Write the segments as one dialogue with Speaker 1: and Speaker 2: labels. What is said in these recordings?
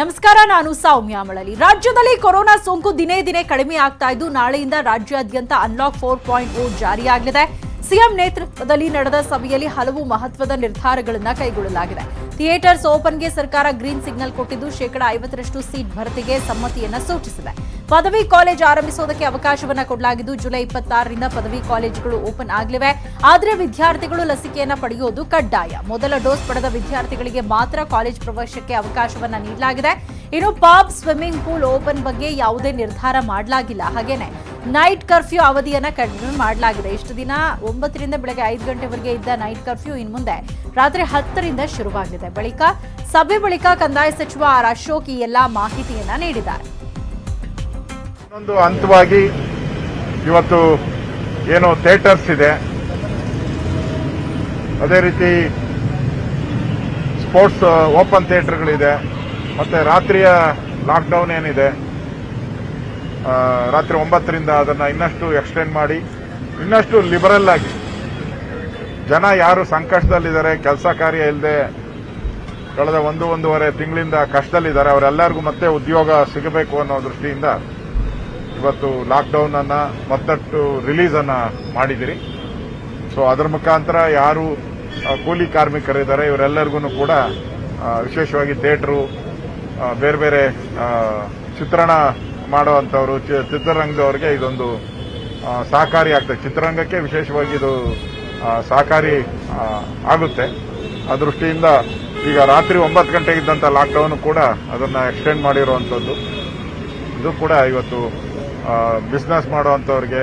Speaker 1: ನಮಸ್ಕಾರ, ನಾನು ಸೌಮ್ಯ ಮಳಲಿ ರಾಜ್ಯದಲ್ಲಿ ಕೊರೋನಾ ಸೋಂಕು ದಿನೇ ದಿನೇ ಕಡಿಮೆ ಆಗ್ತಾ ಇದ್ದು, ನಾಳೆಯಿಂದ ರಾಜ್ಯಾದ್ಯಂತ ಅನ್ಲಾಕ್ ಫೋರ್ ಪಾಯಿಂಟ್ ಓ ಜಾರಿಯಾಗಲಿದೆ. ಸಿಎಂ ನೇತೃತ್ವದಲ್ಲಿ ನಡೆದ ಸಭೆಯಲ್ಲಿ ಹಲವು ಮಹತ್ವದ ನಿರ್ಧಾರಗಳನ್ನು ಕೈಗೊಳ್ಳಲಾಗಿದೆ. ಥಿಯೇಟರ್ಸ್ ಓಪನ್ಗೆ ಸರ್ಕಾರ ಗ್ರೀನ್ ಸಿಗ್ನಲ್ ಕೊಟ್ಟಿದ್ದು ಶೇಕಡ ಐವತ್ತರಷ್ಟು ಸೀಟ್ ಭರ್ತಿಗೆ ಸಮ್ಮತಿಯನ್ನ ಸೂಚಿಸಿದೆ. ಪದವಿ ಕಾಲೇಜ್ ಆರಂಭಿಸೋದಕ್ಕೆ ಅವಕಾಶವನ್ನ ಕೊಡಲಾಗಿದ್ದು ಜುಲೈ ಇಪ್ಪತ್ತಾರರಿಂದ ಪದವಿ ಕಾಲೇಜುಗಳು ಓಪನ್ ಆಗಲಿವೆ. ಆದರೆ ವಿದ್ಯಾರ್ಥಿಗಳು ಲಸಿಕೆಯನ್ನ ಪಡೆಯುವುದು ಕಡ್ಡಾಯ. ಮೊದಲ ಡೋಸ್ ಪಡೆದ ವಿದ್ಯಾರ್ಥಿಗಳಿಗೆ ಮಾತ್ರ ಕಾಲೇಜ್ ಪ್ರವೇಶಕ್ಕೆ ಅವಕಾಶವನ್ನ ನೀಡಲಾಗಿದೆ. ಇನ್ನು ಪಾಪ್ ಸ್ವಿಮ್ಮಿಂಗ್ ಪೂಲ್ ಓಪನ್ ಬಗ್ಗೆ ಯಾವುದೇ ನಿರ್ಧಾರ ಮಾಡಲಾಗಿಲ್ಲ. ಹಾಗೇನೆ, ನೈಟ್ ಕರ್ಫ್ಯೂ ಅವಧಿಯನ್ನು ಕಡಿಮೆ ಮಾಡಲಾಗಿದೆ. ಇಷ್ಟು ದಿನ ಒಂಬತ್ತರಿಂದ ಬೆಳಗ್ಗೆ ಐದು ಗಂಟೆವರೆಗೆ ಇದ್ದ ನೈಟ್ ಕರ್ಫ್ಯೂ ಇನ್ನು ಮುಂದೆ ರಾತ್ರಿ ಹತ್ತರಿಂದ ಬಳಿಕ ಸಭೆ ಬಳಿಕ ಕಂದಾಯ ಸಚಿವ ಆರ್ ಅಶೋಕ್ ಈ ಎಲ್ಲ ಮಾಹಿತಿಯನ್ನ ನೀಡಿದ್ದಾರೆ.
Speaker 2: ಇನ್ನೊಂದು ಹಂತವಾಗಿ ಇವತ್ತು ಏನು ಥಿಯೇಟರ್ಸ್ ಇದೆ. ಅದೇ ರೀತಿ ಸ್ಪೋರ್ಟ್ಸ್ ಓಪನ್ ಥಿಯೇಟರ್ಗಳಿದೆ. ಮತ್ತೆ ರಾತ್ರಿಯ ಲಾಕ್ಡೌನ್ ಏನಿದೆ ರಾತ್ರಿ ಒಂಬತ್ತರಿಂದ ಅದನ್ನ ಇನ್ನಷ್ಟು ಎಕ್ಸ್ಟೆಂಡ್ ಮಾಡಿ, ಇನ್ನಷ್ಟು ಲಿಬರಲ್ ಆಗಿ ಜನ ಯಾರು ಸಂಕಷ್ಟದಲ್ಲಿದ್ದಾರೆ, ಕೆಲಸ ಕಾರ್ಯ ಇಲ್ಲದೆ ಕಳೆದ ಒಂದು, ಒಂದೂವರೆ ತಿಂಗಳಿಂದ ಕಷ್ಟದಲ್ಲಿದ್ದಾರೆ. ಅವರೆಲ್ಲರಿಗೂ ಮತ್ತೆ ಉದ್ಯೋಗ ಸಿಗಬೇಕು ಅನ್ನೋ ದೃಷ್ಟಿಯಿಂದ ಇವತ್ತು ಲಾಕ್ಡೌನ್ ಅನ್ನ ಮತ್ತಷ್ಟು ರಿಲೀಸ್ ಅನ್ನ ಮಾಡಿದಿರಿ ಸೊ ಅದರ ಮುಖಾಂತರ ಯಾರು ಕೂಲಿ ಕಾರ್ಮಿಕರಿದ್ದಾರೆ, ಇವರೆಲ್ಲರಿಗೂ ಕೂಡ ವಿಶೇಷವಾಗಿ ಥಿಯೇಟ್ರು ಬೇರೆ ಬೇರೆ ಚಿತ್ರಣ ಮಾಡುವಂತವರು ಚಿ- ಚಿತ್ರರಂಗದವರಿಗೆ ಇದೊಂದು ಸಹಕಾರಿ ಆಗ್ತದೆ. ಚಿತ್ರರಂಗಕ್ಕೆ ವಿಶೇಷವಾಗಿ ಇದು ಸಹಕಾರಿ ಆಗುತ್ತೆ. ಆ ದೃಷ್ಟಿಯಿಂದ ಈಗ ರಾತ್ರಿ ಒಂಬತ್ತು ಗಂಟೆಗೆ ಇದ್ದಂಥ ಲಾಕ್ಡೌನ್ ಕೂಡ ಅದನ್ನ ಎಕ್ಸ್ಟೆಂಡ್ ಮಾಡಿರುವಂಥದ್ದು. ಇದು ಕೂಡ ಇವತ್ತು ಬಿಸ್ನೆಸ್ ಮಾಡುವಂಥವ್ರಿಗೆ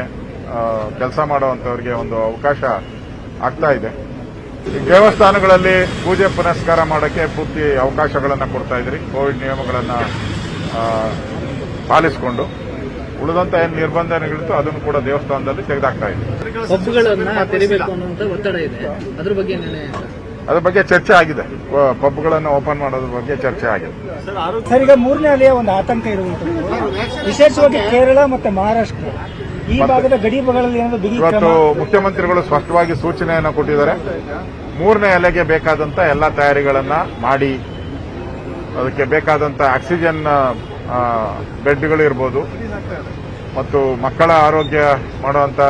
Speaker 2: ಕೆಲಸ ಮಾಡುವಂಥವ್ರಿಗೆ ಒಂದು ಅವಕಾಶ ಆಗ್ತಾ ಇದೆ. ದೇವಸ್ಥಾನಗಳಲ್ಲಿ ಪೂಜೆ ಪುನಸ್ಕಾರ ಮಾಡೋಕ್ಕೆ ಪೂರ್ತಿ ಅವಕಾಶಗಳನ್ನು ಕೊಡ್ತಾ ಇದ್ರಿ. ಕೋವಿಡ್ ನಿಯಮಗಳನ್ನು ಪಾಲಿಸಿಕೊಂಡು. ಉಳಿದಂತ ಏನು ನಿರ್ಬಂಧನೆಗಳಿತ್ತು ಅದನ್ನು ಕೂಡ ದೇವಸ್ಥಾನದಲ್ಲಿ ತೆಗೆದಾಕ್ತಾ
Speaker 3: ಇದೆ. ಅದ್ರ ಬಗ್ಗೆ
Speaker 2: ಚರ್ಚೆ ಆಗಿದೆ. ಪಬ್ಗಳನ್ನು ಓಪನ್ ಮಾಡೋದ್ರ ಬಗ್ಗೆ ಚರ್ಚೆ ಆಗಿದೆ.
Speaker 4: ಸರ್ ಈಗ ಮೂರನೇ ಅಲೆಯ ಒಂದು ಆತಂಕ ಇರುವಂತದ್ದು ವಿಶೇಷವಾಗಿ ಕೇರಳ ಮತ್ತೆ ಮಹಾರಾಷ್ಟ್ರ. ಈ ಭಾಗದ ಗಡಿ
Speaker 2: ಇವತ್ತು ಮುಖ್ಯಮಂತ್ರಿಗಳು ಸ್ಪಷ್ಟವಾಗಿ ಸೂಚನೆಯನ್ನು ಕೊಟ್ಟಿದ್ದಾರೆ. ಮೂರನೇ ಅಲೆಗೆ ಬೇಕಾದಂತ ಎಲ್ಲ ತಯಾರಿಗಳನ್ನ ಮಾಡಿ ಅದಕ್ಕೆ ಬೇಕಾದಂತ ಆಕ್ಸಿಜನ್ ಬೆಡ್ಗಳು ಇರ್ಬೋದು. ಮತ್ತು ಮಕ್ಕಳ ಆರೋಗ್ಯ ಮಾಡುವಂತ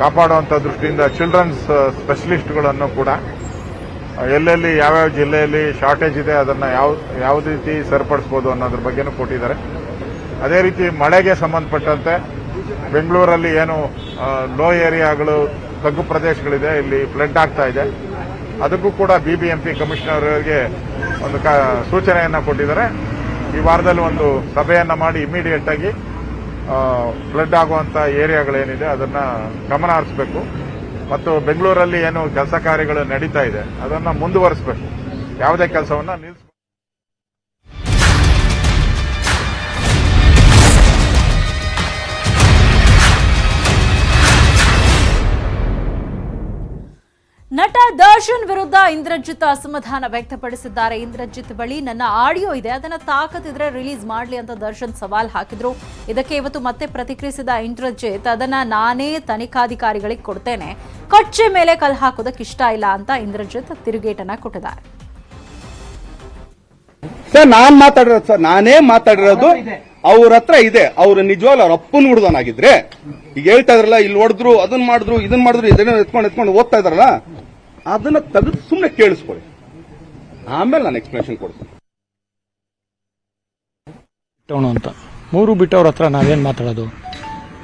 Speaker 2: ಕಾಪಾಡುವಂತ ದೃಷ್ಟಿಯಿಂದ ಚಿಲ್ಡ್ರನ್ಸ್ ಸ್ಪೆಷಲಿಸ್ಟ್ಗಳನ್ನು ಕೂಡ ಎಲ್ಲೆಲ್ಲಿ ಯಾವ್ಯಾವ ಜಿಲ್ಲೆಯಲ್ಲಿ ಶಾರ್ಟೇಜ್ ಇದೆ, ಅದನ್ನು ಯಾವ ಯಾವ ರೀತಿ ಸರಿಪಡಿಸಬಹುದು ಅನ್ನೋದ್ರ ಬಗ್ಗೆನೂ ಕೊಟ್ಟಿದ್ದಾರೆ. ಅದೇ ರೀತಿ ಮಳೆಗೆ ಸಂಬಂಧಪಟ್ಟಂತೆ ಬೆಂಗಳೂರಲ್ಲಿ ಏನು ಲೋ ಏರಿಯಾಗಳು ತಗ್ಗು ಪ್ರದೇಶಗಳಿದೆ, ಇಲ್ಲಿ ಫ್ಲಡ್ ಆಗ್ತಾ ಇದೆ. ಅದಕ್ಕೂ ಕೂಡ ಬಿಬಿಎಂಪಿ ಕಮಿಷನರ್ ಅವರಿಗೆ ಒಂದು ಸೂಚನೆಯನ್ನ ಕೊಟ್ಟಿದ್ದಾರೆ. ಈ ವಾರದಲ್ಲಿ ಒಂದು ಸಭೆಯನ್ನ ಮಾಡಿ ಇಮಿಡಿಯೇಟ್ ಆಗಿ ಫ್ಲಡ್ ಆಗುವಂತ ಏರಿಯಾಗಳೇನಿದೆ ಅದನ್ನ ಗಮನ ಹರಿಸಬೇಕು. ಮತ್ತು ಬೆಂಗಳೂರಲ್ಲಿ ಏನು ಕೆಲಸ ಕಾರ್ಯಗಳು ನಡೀತಾ ಇದೆ ಅದನ್ನು ಮುಂದುವರಿಸಬೇಕು. ಯಾವುದೇ ಕೆಲಸವನ್ನು ನಿಲ್ಲಿಸ
Speaker 1: ದರ್ಶನ್ ವಿರುದ್ಧ ಇಂದ್ರಜಿತ್ ಅಸಮಾಧಾನ ವ್ಯಕ್ತಪಡಿಸಿದ್ದಾರೆ. ಇಂದ್ರಜಿತ್ ಬಳಿ ನನ್ನ ಆಡಿಯೋ ಇದೆ. ಅದನ್ನ ತಾಕತ್ತಿದ್ರೆ ರಿಲೀಸ್ ಮಾಡ್ಲಿ ಅಂತ ದರ್ಶನ್ ಸವಾಲ್ ಹಾಕಿದ್ರು. ಇದಕ್ಕೆ ಇವತ್ತು ಮತ್ತೆ ಪ್ರತಿಕ್ರಿಯಿಸಿದ ಇಂದ್ರಜಿತ್ ಅದನ್ನ ನಾನೇ ತನಿಖಾಧಿಕಾರಿಗಳಿಗೆ ಕೊಡ್ತೇನೆ. ಕಚ್ಚೆ ಮೇಲೆ ಕಲ್ ಹಾಕೋದಕ್ಕೆ ಇಷ್ಟ ಇಲ್ಲ ಅಂತ ಇಂದ್ರಜಿತ್ ತಿರುಗೇಟನ್ನ ಕೊಟ್ಟಿದ್ದಾರೆ.
Speaker 5: ಸರ್ ನಾನ್ ಮಾತಾಡಿರೋದು ಸರ್ ನಾನೇ ಮಾತಾಡಿರೋದು ಅವ್ರ ಹತ್ರ ಇದೆ. ಅವ್ರು ನಿಜವಾಗ್ಲೂ ಅವ್ರ ಅಪ್ಪನ್ ಹುಡುಗನಾಗಿದ್ರೆ ಈಗ ಹೇಳ್ತಾ ಇದ್ರಲ್ಲ ಇಲ್ಲಿ ಹೊಡೆದ್ರು ಅದನ್ನ ಮಾಡಿದ್ರು ಇದನ್ನ ಮಾಡಿದ್ರು ಇದನ್ನ ಎತ್ಕೊಂಡು ಎತ್ಕೊಂಡು ಓದ್ತಾ ಇದಾರಲ್ಲ ಅದನ್ನ ತೆಗೆದು ಸುಮ್ಮನೆ ಕೇಳಿಸ್ಕೊಳ್ಳಿ. ಆಮೇಲೆ ನಾನು ಎಕ್ಸ್ಪ್ಲನೇಷನ್ ಕೊಡ್ತೀನಿ.
Speaker 6: ಬಿಟ್ಟವನು ಅಂತ. ಮೂರು ಬಿಟ್ಟವ್ರ ಹತ್ರ ನಾವೇನು ಮಾತಾಡೋದು?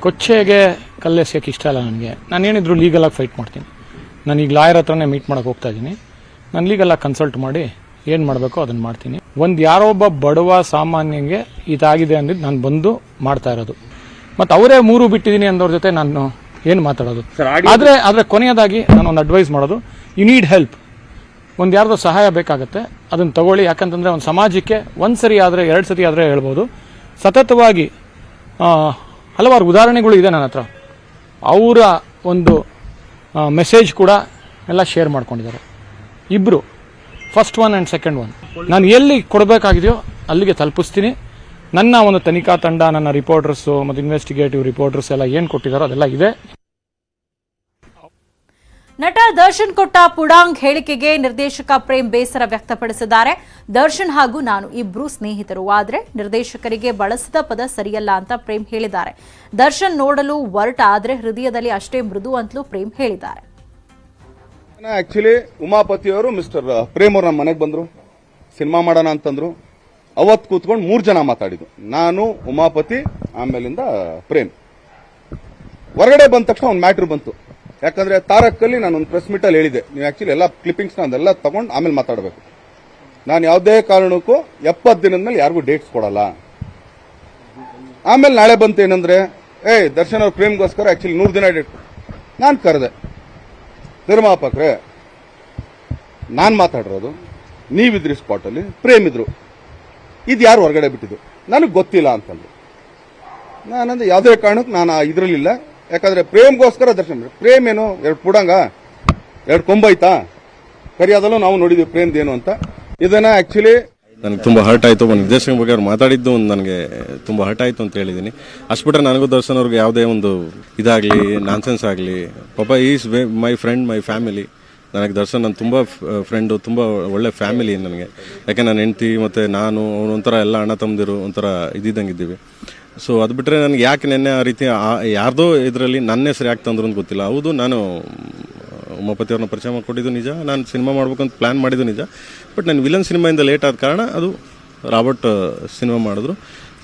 Speaker 6: ಕೊಚ್ಚೆಗೆ ಕಲ್ಲೆಸ್ಯಕ್ಕೆ ಇಷ್ಟ ಇಲ್ಲ ನನಗೆ. ನಾನೇನಿದ್ರು ಲೀಗಲಾಗಿ ಫೈಟ್ ಮಾಡ್ತೀನಿ. ನಾನು ಈಗ ಲಾಯರ್ ಹತ್ರನೇ ಮೀಟ್ ಮಾಡೋಕೆ ಹೋಗ್ತಾ ಇದ್ದೀನಿ. ನಾನು ಲೀಗಲಾಗಿ ಕನ್ಸಲ್ಟ್ ಮಾಡಿ ಏನು ಮಾಡಬೇಕೋ ಅದನ್ನು ಮಾಡ್ತೀನಿ. ಒಂದು ಯಾರೋ ಒಬ್ಬ ಬಡವ ಸಾಮಾನ್ಯಂಗೆ ಇದಾಗಿದೆ ಅಂದಿದ್ದು ನಾನು ಬಂದು ಮಾಡ್ತಾ ಇರೋದು. ಮತ್ತು ಅವರೇ ಮೂರು ಬಿಟ್ಟಿದ್ದೀನಿ ಅಂದವ್ರ ಜೊತೆ ನಾನು ಏನು ಮಾತಾಡೋದು? ಆದರೆ ಆದರೆ ಕೊನೆಯದಾಗಿ ನಾನು ಒಂದು ಅಡ್ವೈಸ್ ಮಾಡೋದು. ಯು ನೀಡ್ ಹೆಲ್ಪ್ ಒಂದು ಯಾರ್ದೋ ಸಹಾಯ ಬೇಕಾಗುತ್ತೆ, ಅದನ್ನು ತಗೊಳ್ಳಿ. ಯಾಕಂತಂದರೆ ಒಂದು ಸಮಾಜಕ್ಕೆ ಒಂದು ಸರಿ ಆದರೆ, ಎರಡು ಸರಿ ಆದರೆ ಹೇಳ್ಬೋದು. ಸತತವಾಗಿ ಹಲವಾರು ಉದಾಹರಣೆಗಳು ಇದೆ ನನ್ನ ಹತ್ರ. ಅವರ ಒಂದು ಮೆಸೇಜ್ ಕೂಡ ಎಲ್ಲ ಶೇರ್ ಮಾಡ್ಕೊಂಡಿದ್ದಾರೆ. ಇಬ್ಬರು first one and second one ನಾನು ಎಲ್ಲಿ ಕೊಡಬೇಕಾಗಿದೆಯೋ ಅಲ್ಲಿಗೆ ತಲುಪಿಸ್ತೀನಿ. ನನ್ನ ಒಂದು ತನಿಖಾ ತಂಡ, ನನ್ನ ರಿಪೋರ್ಟರ್ಸು ಮತ್ತು ಇನ್ವೆಸ್ಟಿಗೇಟಿವ್ ರಿಪೋರ್ಟರ್ಸ್ ಎಲ್ಲ ಏನು ಕೊಟ್ಟಿದ್ದಾರೋ ಅದೆಲ್ಲ ಇದೆ.
Speaker 1: ನಟ ದರ್ಶನ್ ಕೊಟ್ಟ ಪುಡಾಂಗ್ ಹೇಳಿಕೆಗೆ ನಿರ್ದೇಶಕ ಪ್ರೇಮ್ ಬೇಸರ ವ್ಯಕ್ತಪಡಿಸಿದ್ದಾರೆ. ದರ್ಶನ್ ಹಾಗೂ ನಾನು ಇಬ್ರು ಸ್ನೇಹಿತರು, ಆದರೆ ನಿರ್ದೇಶಕರಿಗೆ ಬಳಸಿದ ಪದ ಸರಿಯಲ್ಲ ಅಂತ ಪ್ರೇಮ್ ಹೇಳಿದ್ದಾರೆ. ದರ್ಶನ್ ನೋಡಲು ಒರಟ, ಆದರೆ ಹೃದಯದಲ್ಲಿ ಅಷ್ಟೇ ಮೃದು ಅಂತಲೂ ಪ್ರೇಮ್ ಹೇಳಿದ್ದಾರೆ.
Speaker 5: ಆಕ್ಚುಲಿ ಉಮಾಪತಿಯವರು ಮಿಸ್ಟರ್ ಪ್ರೇಮ್ ಅವರು ನಮ್ಮ ಮನೆಗೆ ಬಂದರು, ಸಿನಿಮಾ ಮಾಡೋಣ ಅಂತಂದ್ರು. ಅವತ್ತು ಕೂತ್ಕೊಂಡು ಮೂರು ಜನ ಮಾತಾಡಿದ್ದು ನಾನು, ಉಮಾಪತಿ, ಆಮೇಲಿಂದ ಪ್ರೇಮ್. ಹೊರಗಡೆ ಬಂದ ತಕ್ಷಣ ಒಂದು ಮ್ಯಾಟ್ರ್ ಬಂತು. ಯಾಕಂದ್ರೆ ತಾರಕ್ಕಲ್ಲಿ ನಾನು ಒಂದು ಪ್ರೆಸ್ ಮೀಟಲ್ಲಿ ಹೇಳಿದೆ ನೀವು ಆಕ್ಚುಲಿ ಎಲ್ಲ ಕ್ಲಿಪ್ಪಿಂಗ್ಸ್ನ ಅದೆಲ್ಲ ತಗೊಂಡು ಆಮೇಲೆ ಮಾತಾಡಬೇಕು. ನಾನು ಯಾವುದೇ ಕಾರಣಕ್ಕೂ ಎಪ್ಪತ್ತು ದಿನದ ಮೇಲೆ ಯಾರಿಗೂ ಡೇಟ್ಸ್ ಕೊಡಲ್ಲ. ಆಮೇಲೆ ನಾಳೆ ಬಂತು ಏನಂದ್ರೆ, ಏಯ್, ದರ್ಶನ್ ಅವ್ರ ಪ್ರೇಮ್ಗೋಸ್ಕರ ಆಕ್ಚುಲಿ ನೂರು ದಿನ ಡೇಟ್ ನಾನು ಕರೆದೆ. ನಿರ್ಮಾಪಕರೇ ನಾನು ಮಾತಾಡಿರೋದು. ನೀವಿದ್ರಿ ಸ್ಪಾಟಲ್ಲಿ ಪ್ರೇಮ್ ಇದ್ರು ಇದು ಯಾರು ಹೊರಗಡೆ ಬಿಟ್ಟಿದ್ದು? ನನಗೆ ಗೊತ್ತಿಲ್ಲ ಅಂತಂದ್ರು. ನಾನಂದ್ರೆ ಯಾವುದೇ ಕಾರಣಕ್ಕೆ ನಾನು ಇದರಲ್ಲಿಲ್ಲ. ಯಾಕಂದ್ರೆ ಪ್ರೇಮ್ಗೋಸ್ಕರ ದರ್ಶನ. ಪ್ರೇಮ್ ಏನು? ಎರಡು ಪುಡಂಗ, ಎರಡು ಕೊಂಬೈತಾ? ಕರಿಯಾದಲ್ಲೂ ನಾವು ನೋಡಿದ್ವಿ ಏನು ಅಂತ. ಇದನ್ನ ಆಕ್ಚುಲಿ
Speaker 7: ನನಗೆ ತುಂಬ ಹರ್ಟ್ ಆಯಿತು. ಒಂದು ನಿರ್ದೇಶಕ ಬಗ್ಗೆ ಅವ್ರು ಮಾತಾಡಿದ್ದು ಒಂದು ನನಗೆ ತುಂಬ ಹರ್ಟ್ ಆಯಿತು ಅಂತ ಹೇಳಿದ್ದೀನಿ ಅಷ್ಟು ಬಿಟ್ಟರೆ ನನಗೂ ದರ್ಶನ್ ಅವ್ರಿಗೆ ಯಾವುದೇ ಒಂದು ಇದಾಗಲಿ ನಾನ್ಸೆನ್ಸ್ ಆಗಲಿ, ಪಾಪ is my friend my family ನನಗೆ ದರ್ಶನ್ ನನ್ನ ತುಂಬ ಫ್ರೆಂಡು ತುಂಬ ಒಳ್ಳೆ ಫ್ಯಾಮಿಲಿ ನನಗೆ. ಯಾಕೆ ನನ್ನ ಹೆಂಡತಿ ಮತ್ತು ನಾನು, ಅವನು ಒಂಥರ ಎಲ್ಲ ಅಣ್ಣ ತಮ್ಮದಿರು ಒಂಥರ ಇದ್ದಿದ್ದಂಗಿದ್ದೀವಿ ಸೊ ಅದು ಬಿಟ್ಟರೆ ನನಗೆ ಯಾಕೆ ನೆನ್ನೆ ಆ ರೀತಿ ಯಾರ್ದೋ ಇದರಲ್ಲಿ ನನ್ನ ಹೆಸರು ಯಾಕೆ ತಂದ್ರು ಅಂತ ಗೊತ್ತಿಲ್ಲ. ಹೌದು, ನಾನು ಉಮಾಪತಿ ಅವ್ರನ್ನ ಪರಿಚಯ ಮಾಡಿಕೊಟ್ಟಿದ್ದು ನಿಜ. ನಾನು ಸಿನಿಮಾ ಮಾಡ್ಬೇಕಂತ ಪ್ಲ್ಯಾನ್ ಮಾಡಿದ್ದು ನಿಜ. ಬಟ್ ನಾನು ವಿಲನ್ ಸಿನಿಮಾಯಿಂದ ಲೇಟ್ ಆದ ಕಾರಣ ಅದು ರಾಬರ್ಟ್ ಸಿನಿಮಾ ಮಾಡಿದ್ರು.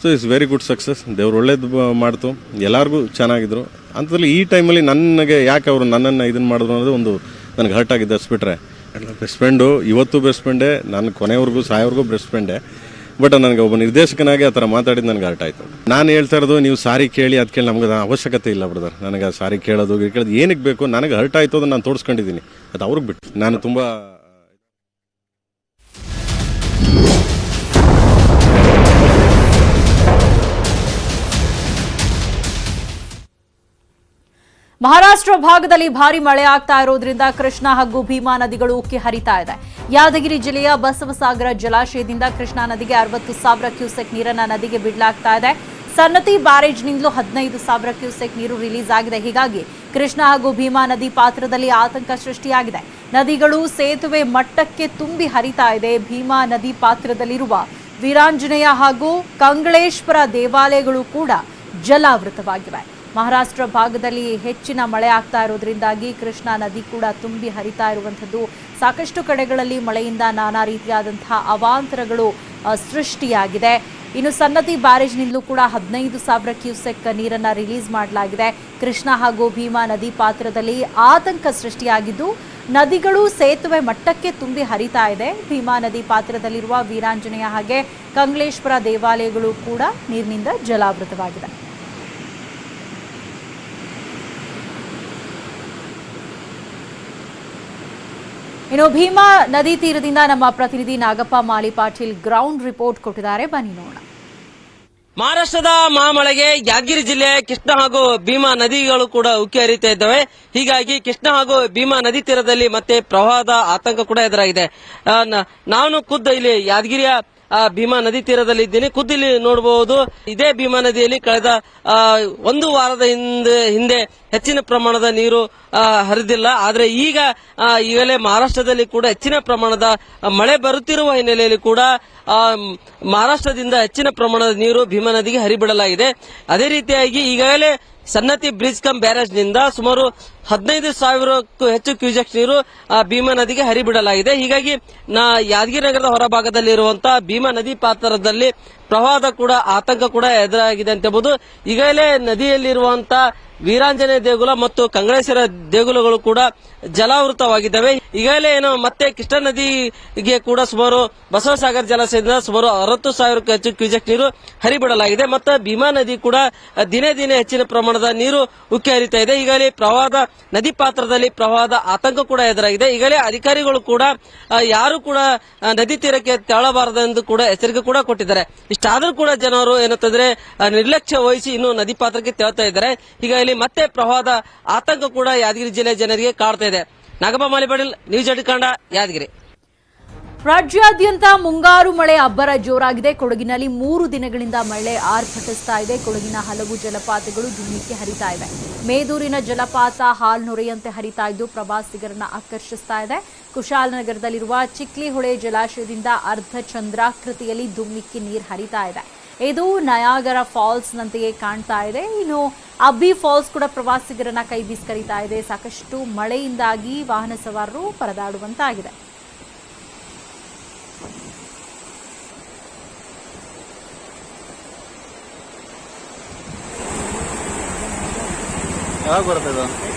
Speaker 7: So it's very good success ದೇವ್ರು ಒಳ್ಳೇದು ಮಾಡ್ತು. ಎಲ್ಲರಿಗೂ ಚೆನ್ನಾಗಿದ್ರು. ಅಂಥದ್ರಲ್ಲಿ ಈ ಟೈಮಲ್ಲಿ ನನಗೆ ಯಾಕೆ ಅವರು ನನ್ನನ್ನು ಇದನ್ನು ಮಾಡಿದ್ರು ಅನ್ನೋದು ಒಂದು ನನಗೆ ಹರ್ಟ್ ಆಗಿದ್ದು ಅಷ್ಟು ಬಿಟ್ಟರೆ ಬೆಸ್ಟ್ ಫ್ರೆಂಡು ಇವತ್ತು ಬೆಸ್ಟ್ ಫ್ರೆಂಡೇ ನಾನು ಕೊನೆವರೆಗೂ, ಸಾಯೋವರೆಗೂ ಬೆಸ್ಟ್ ಫ್ರೆಂಡೇ ಬಟ್ ನನಗೆ ಒಬ್ಬ ನಿರ್ದೇಶಕನಾಗಿ ಆ ಥರ ಮಾತಾಡಿದ್ದು ನನಗೆ ಹರ್ಟ್ ಆಯಿತು. ನಾನು ಹೇಳ್ತಾ ಇರೋದು, ನೀವು ಸಾರಿ ಕೇಳಿ ಅದು ಕೇಳಿ ನಮ್ಗೆ ಅವಶ್ಯಕತೆ ಇಲ್ಲ ಬ್ರದರ್ ನನಗೆ ಸಾರಿ ಕೇಳೋದು ಕೇಳೋದು, ಏನಕ್ಕೆ ಬೇಕು? ನನಗೆ ಹರ್ಟ್ ಆಯಿತು ಅದನ್ನು ನಾನು ತೋರಿಸ್ಕೊಂಡಿದ್ದೀನಿ. ಅದು ಅವ್ರಿಗೆ ಬಿಟ್ಟು. ನಾನು ತುಂಬ
Speaker 1: ಮಹಾರಾಷ್ಟ್ರ ಭಾಗದಲ್ಲಿ ಭಾರಿ ಮಳೆ ಆಗ್ತಾ ಇರೋದ್ರಿಂದ ಕೃಷ್ಣಾ ಹಾಗೂ ಭೀಮಾ ನದಿಗಳು ಉಕ್ಕಿ ಹರಿತಾ ಇದೆ. ಯಾದಗಿರಿ ಜಿಲ್ಲೆಯ ಬಸವಸಾಗರ ಜಲಾಶಯದಿಂದ ಕೃಷ್ಣಾ ನದಿಗೆ ಅರವತ್ತು ಸಾವಿರ ಕ್ಯೂಸೆಕ್ ನೀರನ್ನ ನದಿಗೆ ಬಿಡಲಾಗ್ತಾ ಇದೆ. ಸನ್ನತಿ ಬ್ಯಾರೇಜ್ನಿಂದಲೂ ಹದಿನೈದು ಸಾವಿರ ಕ್ಯೂಸೆಕ್ ನೀರು ರಿಲೀಸ್ ಆಗಿದೆ. ಹೀಗಾಗಿ ಕೃಷ್ಣಾ ಹಾಗೂ ಭೀಮಾ ನದಿ ಪಾತ್ರದಲ್ಲಿ ಆತಂಕ ಸೃಷ್ಟಿಯಾಗಿದೆ. ನದಿಗಳು ಸೇತುವೆ ಮಟ್ಟಕ್ಕೆ ತುಂಬಿ ಹರಿತಾ ಇದೆ. ಭೀಮಾ ನದಿ ಪಾತ್ರದಲ್ಲಿರುವ ವೀರಾಂಜನೇಯ ಹಾಗೂ ಕಂಗಳೇಶ್ವರ ದೇವಾಲಯಗಳು ಕೂಡ ಜಲಾವೃತವಾಗಿವೆ. ಮಹಾರಾಷ್ಟ್ರ ಭಾಗದಲ್ಲಿ ಹೆಚ್ಚಿನ ಮಳೆ ಆಗ್ತಾ ಇರೋದ್ರಿಂದಾಗಿ ಕೃಷ್ಣಾ ನದಿ ಕೂಡ ತುಂಬಿ ಹರಿತಾ ಇರುವಂಥದ್ದು. ಸಾಕಷ್ಟು ಕಡೆಗಳಲ್ಲಿ ಮಳೆಯಿಂದ ನಾನಾ ರೀತಿಯಾದಂತಹ ಅವಾಂತರಗಳು ಸೃಷ್ಟಿಯಾಗಿದೆ. ಇನ್ನು ಸನ್ನತಿ ಬ್ಯಾರೇಜ್ನಿಂದಲೂ ಕೂಡ ಹದಿನೈದು ಸಾವಿರ ಕ್ಯೂಸೆಕ್ ನೀರನ್ನು ರಿಲೀಸ್ ಮಾಡಲಾಗಿದೆ. ಕೃಷ್ಣಾ ಹಾಗೂ ಭೀಮಾ ನದಿ ಪಾತ್ರದಲ್ಲಿ ಆತಂಕ ಸೃಷ್ಟಿಯಾಗಿದ್ದು, ನದಿಗಳು ಸೇತುವೆ ಮಟ್ಟಕ್ಕೆ ತುಂಬಿ ಹರಿತಾ ಇದೆ. ಭೀಮಾ ನದಿ ಪಾತ್ರದಲ್ಲಿರುವ ವೀರಾಂಜನೇಯ ಹಾಗೆ ಕಂಗ್ಲೇಶ್ವರ ದೇವಾಲಯಗಳು ಕೂಡ ನೀರಿನಿಂದ ಜಲಾವೃತವಾಗಿದೆ. ಇನ್ನು ಭೀಮಾ ನದಿ ತೀರದಿಂದ ನಮ್ಮ ಪ್ರತಿನಿಧಿ ನಾಗಪ್ಪ ಮಾಲಿ ಪಾಟೀಲ್ ಗ್ರೌಂಡ್ ರಿಪೋರ್ಟ್ ಕೊಟ್ಟಿದ್ದಾರೆ. ಬನ್ನಿ ನೋಡೋಣ.
Speaker 8: ಮಹಾರಾಷ್ಟ್ರದ ಮಹಾಮಳೆಗೆ ಯಾದಗಿರಿ ಜಿಲ್ಲೆ ಕೃಷ್ಣ ಹಾಗೂ ಭೀಮಾ ನದಿಗಳು ಕೂಡ ಉಕ್ಕಿ ಹರಿತಾ ಇದ್ದಾವೆ. ಹೀಗಾಗಿ ಕೃಷ್ಣ ಹಾಗೂ ಭೀಮಾ ನದಿ ತೀರದಲ್ಲಿ ಮತ್ತೆ ಪ್ರವಾಹದ ಆತಂಕ ಕೂಡ ಎದುರಾಗಿದೆ. ನಾನು ಖುದ್ದು ಇಲ್ಲಿ ಯಾದಗಿರಿಯ ಭೀಮಾ ನದಿ ತೀರದಲ್ಲಿ ಇದ್ದೀನಿ. ಕುದ್ದಿಲಿ ನೋಡಬಹುದು ಇದೇ ಭೀಮಾ ನದಿಯಲ್ಲಿ ಕಳೆದ ಒಂದು ವಾರದ ಹಿಂದೆ ಹಿಂದೆ ಹೆಚ್ಚಿನ ಪ್ರಮಾಣದ ನೀರು ಹರಿದಿಲ್ಲ. ಆದರೆ ಈಗ ಆ, ಈಗಲೇ ಮಹಾರಾಷ್ಟ್ರದಲ್ಲಿ ಕೂಡ ಹೆಚ್ಚಿನ ಪ್ರಮಾಣದ ಮಳೆ ಬರುತ್ತಿರುವ ಹಿನ್ನೆಲೆಯಲ್ಲಿ ಕೂಡ ಆ, ಮಹಾರಾಷ್ಟ್ರದಿಂದ ಹೆಚ್ಚಿನ ಪ್ರಮಾಣದ ನೀರು ಭೀಮಾ ನದಿಗೆ ಹರಿಬಿಡಲಾಗಿದೆ. ಅದೇ ರೀತಿಯಾಗಿ ಈಗಾಗಲೇ ಸನ್ನತಿ ಬ್ರಿಜ್ ಕಂ ಬ್ಯಾರೇಜ್ನಿಂದ ಸುಮಾರು ಹದಿನೈದು ಸಾವಿರಕ್ಕೂ ಹೆಚ್ಚು ಕ್ಯೂಜೆಕ್ ನೀರು ಭೀಮಾ ನದಿಗೆ ಹರಿಬಿಡಲಾಗಿದೆ. ಹೀಗಾಗಿ ನಾ ಯಾದಗಿರಿ ನಗರದ ಹೊರಭಾಗದಲ್ಲಿರುವಂತಹ ಭೀಮಾ ನದಿ ಪಾತ್ರದಲ್ಲಿ ಪ್ರವಾಹದ ಕೂಡ, ಆತಂಕ ಕೂಡ ಎದುರಾಗಿದೆ ಅಂತ ಹೇಳ್ಬೋದು ಈಗಾಗಲೇ ನದಿಯಲ್ಲಿರುವಂತಹ ವೀರಾಂಜನೇಯ ದೇಗುಲ ಮತ್ತು ಕಂಗಳೇಶ್ವರ ದೇಗುಲಗಳು ಕೂಡ ಜಲಾವೃತವಾಗಿದ್ದಾವೆ. ಈಗಾಗಲೇ ಏನು ಮತ್ತೆ ಕೃಷ್ಣಾ ನದಿಗೆ ಕೂಡ ಸುಮಾರು ಬಸವಸಾಗರ ಜಲಾಶಯದಿಂದ ಸುಮಾರು ಅರವತ್ತು ಸಾವಿರಕ್ಕೂ ಹೆಚ್ಚು ಕ್ಯೂಸೆಕ್ ನೀರು ಹರಿಬಿಡಲಾಗಿದೆ. ಮತ್ತು ಭೀಮಾ ನದಿ ಕೂಡ ದಿನೇ ದಿನೇ ಹೆಚ್ಚಿನ ಪ್ರಮಾಣದ ನೀರು ಉಕ್ಕಿ ಹರಿತಾ ಇದೆ. ಈಗಾಗಲೇ ಪ್ರವಾಹದ, ನದಿ ಪಾತ್ರದಲ್ಲಿ ಪ್ರವಾಹದ ಆತಂಕ ಕೂಡ ಎದುರಾಗಿದೆ. ಈಗಾಗಲೇ ಅಧಿಕಾರಿಗಳು ಕೂಡ ಯಾರು ಕೂಡ ನದಿ ತೀರಕ್ಕೆ ತೆರಳಬಾರದೆಂದು ಕೂಡ ಎಚ್ಚರಿಕೆ ಕೂಡ ಕೊಟ್ಟಿದ್ದಾರೆ. ಇಷ್ಟಾದರೂ ಕೂಡ ಜನರು ಏನಂತಂದ್ರೆ ನಿರ್ಲಕ್ಷ್ಯ ವಹಿಸಿ ಇನ್ನು ನದಿ ಪಾತ್ರಕ್ಕೆ ತೆರಳ್ತಾ ಇದ್ದಾರೆ. ಹೀಗಾಗಿ ಮತ್ತೆ ಪ್ರವಾಹದ ಆತಂಕ ಕೂಡ ಯಾದಗಿರಿ ಜಿಲ್ಲೆಯ ಜನರಿಗೆ ಕಾಡ್ತಾ ಇದೆ. ನಾಗಪ್ಪ ಮಾಲಿ ಪಾಟೀಲ್ ನ್ಯೂಸ್ ಎಡ್ಕಂಡ ಯಾದಗಿರಿ.
Speaker 1: ರಾಜ್ಯಾದ್ಯಂತ ಮುಂಗಾರು ಮಳೆ ಅಬ್ಬರ ಜೋರಾಗಿದೆ. ಕೊಡಗಿನಲ್ಲಿ ಮೂರು ದಿನಗಳಿಂದ ಮಳೆ ಆರ್ಭಟಿಸ್ತಾ ಇದೆ. ಕೊಡಗಿನ ಹಲವು ಜಲಪಾತಗಳು ಧುಮ್ಮಿಕ್ಕೆ ಹರಿತಾ ಇದೆ ಮೇದೂರಿನ ಜಲಪಾತ ಹಾಲ್ನೊರೆಯಂತೆ ಹರಿತಾ ಇದ್ದು ಪ್ರವಾಸಿಗರನ್ನ ಆಕರ್ಷಿಸ್ತಾ ಇದೆ. ಕುಶಾಲನಗರದಲ್ಲಿರುವ ಚಿಕ್ಲಿಹೊಳೆ ಜಲಾಶಯದಿಂದ ಅರ್ಧ ಚಂದ್ರಾಕೃತಿಯಲ್ಲಿ ಧುಮ್ಮಿಕ್ಕಿ ನೀರು ಹರಿತಾ ಇದೆ. ಇದು ನಯಾಗರ ಫಾಲ್ಸ್ ನಂತೆಯೇ ಕಾಣ್ತಾ ಇದೆ. ಇನ್ನು ಅಬ್ಬಿ ಫಾಲ್ಸ್ ಕೂಡ ಪ್ರವಾಸಿಗರನ್ನ ಕೈ ಬೀಸಿ ಕರೀತಾ ಇದೆ. ಸಾಕಷ್ಟು ಮಳೆಯಿಂದಾಗಿ ವಾಹನ ಸವಾರರು ಪರದಾಡುವಂತಾಗಿದೆ.
Speaker 5: ಯಾವಾಗ ಬರ್ತದ